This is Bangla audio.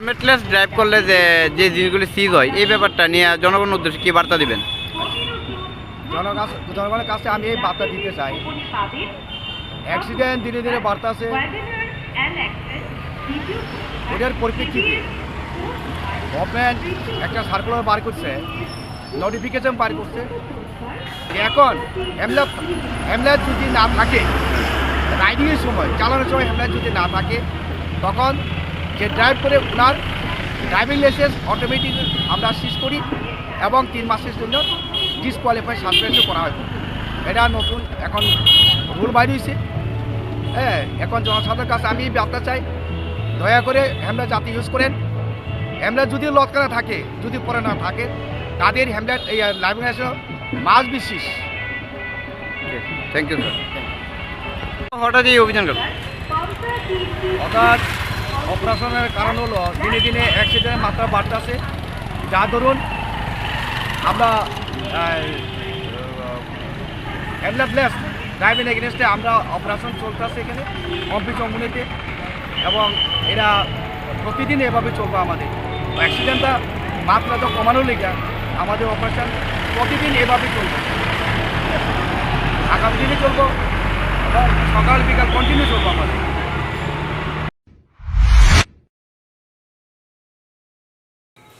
হেলমেটলেস ড্রাইভ করলে যে যে জিনিসগুলি সিজ হয়, এই ব্যাপারটা নিয়ে জনগণের উদ্দেশ্যে কি বার্তা দিবেন? জনগণের কাছে আমি এই বার্তা দিতে চাই। অ্যাক্সিডেন্ট ধীরে ধীরে বাড়তেছে। এটার পরিপ্রেক্ষিতে গভর্নমেন্ট একটা সার্কুলার বার করছে নোটিফিকেশন বার করছে এখন হ্যামলেট হ্যামলেট যদি না থাকে রাইডিংয়ের সময়, চালানোর সময় হ্যামলেট যদি না থাকে, তখন যে ড্রাইভ করে ওনার ড্রাইভিং লাইসেন্স অটোমেটিক আমরা সিজ করি এবং তিন মাসের জন্য ডিসকোয়ালিফাই সাসপেন্ড করা হয়। এটা নতুন এখন রুল বাইর হয়েছে হ্যাঁ এখন জনসাধারণের কাছে আমি বার্তা চাই দয়া করে হ্যামলেট যাতে ইউজ করেন। হ্যামলেট যদি লটকানা থাকে যদি পরে না থাকে তাদের হ্যামলেট এই লাইভিং লাইসেন্স মাস বিশেষ। থ্যাংক ইউ স্যার হঠাৎ এই অভিযান গেল? অর্থাৎ অপারেশনের কারণ হলো, দিনে দিনে অ্যাক্সিডেন্টের মাত্রা বাড়তেছে। যা ধরুন, আমরা হ্যান্ডলেস ড্রাইভিং এগেনস্টে আমরা অপারেশন চলতেছে এখানে, অফিস অঙ্গনিতে। এবং এরা প্রতিদিন এভাবে চলবে আমাদের। অ্যাক্সিডেন্টটা মাত্রা তো কমানোর লেগে, আমাদের অপারেশন প্রতিদিন এভাবে চলবে। আগামী দিনে চলবো এবং সকাল বিকাল কন্টিনিউ চলবো আমাদের।